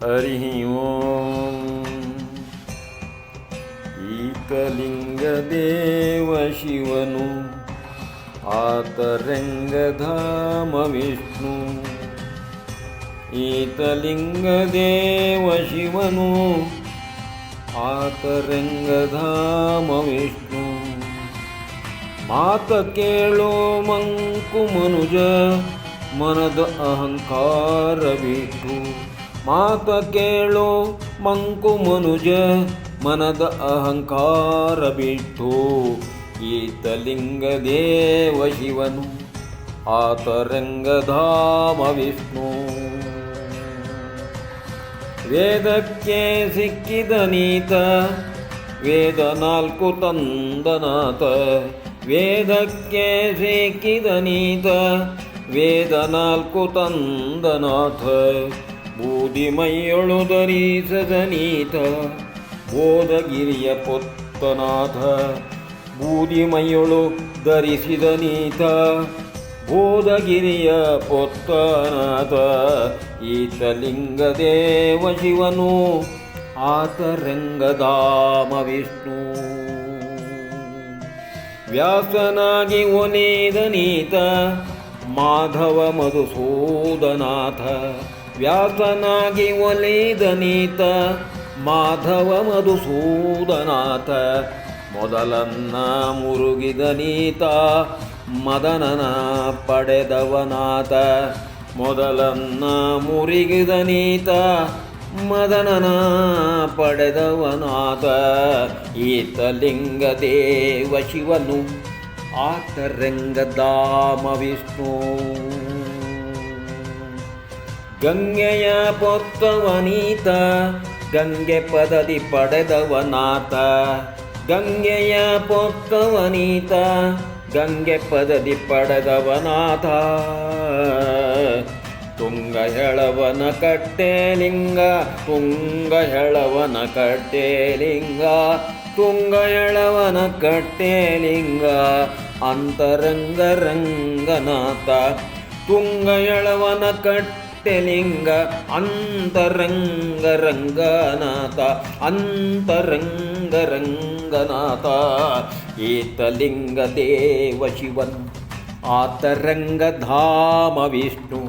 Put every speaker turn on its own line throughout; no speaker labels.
ಹರಿ ಓಂ. ಈತಲಿಂಗ ದೇವ ಶಿವನು ಆತರಂಗಧಾಮ ವಿಷ್ಣು ಈತಲಿಂಗ ದೇವ ಶಿವನು ಆತರಂಗಧಾಮ ವಿಷ್ಣು ಮಾತ ಕೇಳೋ ಮಂಕು ಮನುಜ ಮನದ ಅಹಂಕಾರ ಬಿಟ್ಟು ಮಾತ ಕೇಳೋ ಮಂಕು ಮನುಜ ಮನದ ಅಹಂಕಾರ ಬಿಟ್ಟು ಈತಲಿಂಗ ದೇವ ಶಿವನು ಆತರಂಗಧಾಮ ವಿಷ್ಣು. ವೇದಕ್ಕೆ ಸಿಕ್ಕಿದ ನೀತ, ವೇದ ನಾಲ್ಕು ತಂದನಾಥ ವೇದಕ್ಕೆ ಸಿಕ್ಕಿದ ನೀತ, ವೇದ ನಾಲ್ಕು ತಂದನಾಥ ಬೂದಿ ಮೈಯೊಳು ಧರಿಸದ ನೀತ, ಬೋಧಗಿರಿಯ ಪೊತ್ತನಾಥ ಬೂದಿ ಮೈಯೊಳು ಧರಿಸಿದ ನೀತ, ಬೋಧಗಿರಿಯ ಪೊತ್ತನಾಥ ಈತಲಿಂಗ ದೇವ ಶಿವನು ಆತರಂಗಧಾಮ ವಿಷ್ಣು ವ್ಯಾಸನಾಗಿ ಒನೇದ ನೀತ, ಮಾಧವ ಮಧುಸೂದನಾಥ ವ್ಯಾಸನಾಗಿ ಒಲಿದ ನೀತ, ಮಾಧವ ಮಧುಸೂದನಾಥ, ಮೊದಲನ್ನ ಮುರುಗಿದ ನೀತ, ಮದನನ ಪಡೆದವನಾಥ, ಮೊದಲನ್ನ ಮುರುಗಿದ ನೀತ, ಮದನನ ಪಡೆದವನಾಥ. ಈತಲಿಂಗ ದೇವ ಶಿವನು ಆತರಂಗಧಾಮ ವಿಷ್ಣು. ಗಂಗೆಯ ಪೊತ್ತವನೀತ ಗಂಗೆ ಪದದಿ ಪಡೆದವನಾಥ ಗಂಗೆಯ ಪೊತ್ತವನೀತ ಗಂಗೆ ಪದದಿ ಪಡೆದವನಾಥ ತುಂಗ ಹೆಳವನ ಕಟ್ಟೆಲಿಂಗ ತುಂಗ ಹೆಳವನ ಕಟ್ಟೆಲಿಂಗ ತುಂಗ ಎಳವನ ಕಟ್ಟೆಲಿಂಗ ಅಂತರಂಗ ರಂಗನಾಥ. ತುಂಗ ಎಳವನ ಕಟ್ಟೆಲಿಂಗ ಅಂತರಂಗ ರಂಗನಾಥ ಅಂತರಂಗ ರಂಗನಾಥ ಏತಲಿಂಗ ದೇವ ಶಿವನ್ ಆತರಂಗಧಾಮ ವಿಷ್ಣು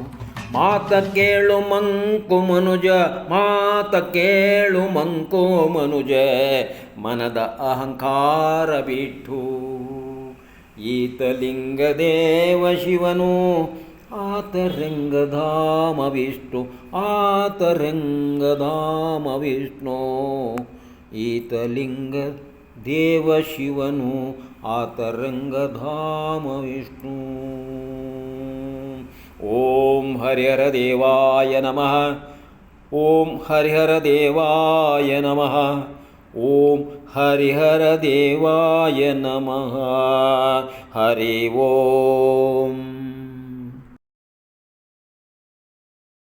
ಮಾತ ಕೇಳು ಮಂಕು ಮನುಜ, ಮಾತ ಕೇಳು ಮಂಕು ಮನುಜ. ಮನದ ಅಹಂಕಾರ ಬಿಟ್ಟು ಈತಲಿಂಗ ದೇವ ಶಿವನು ಆತರಂಗಧಾಮ ವಿಷ್ಣು ಆತರಂಗಧಾಮ ವಿಷ್ಣು ಈತಲಿಂಗ ದೇವ ಶಿವನು ಆತರಂಗಧಾಮ ವಿಷ್ಣು ಓಂ ಹರಿಹರ ದೇವಾಯ ನಮಃ ಓಂ ಹರಿಹರ ದೇವಾಯ ನಮಃ ಓಂ ಹರಿಹರ ದೇವಾಯ ನಮಃ ಹರಿ ಓಂ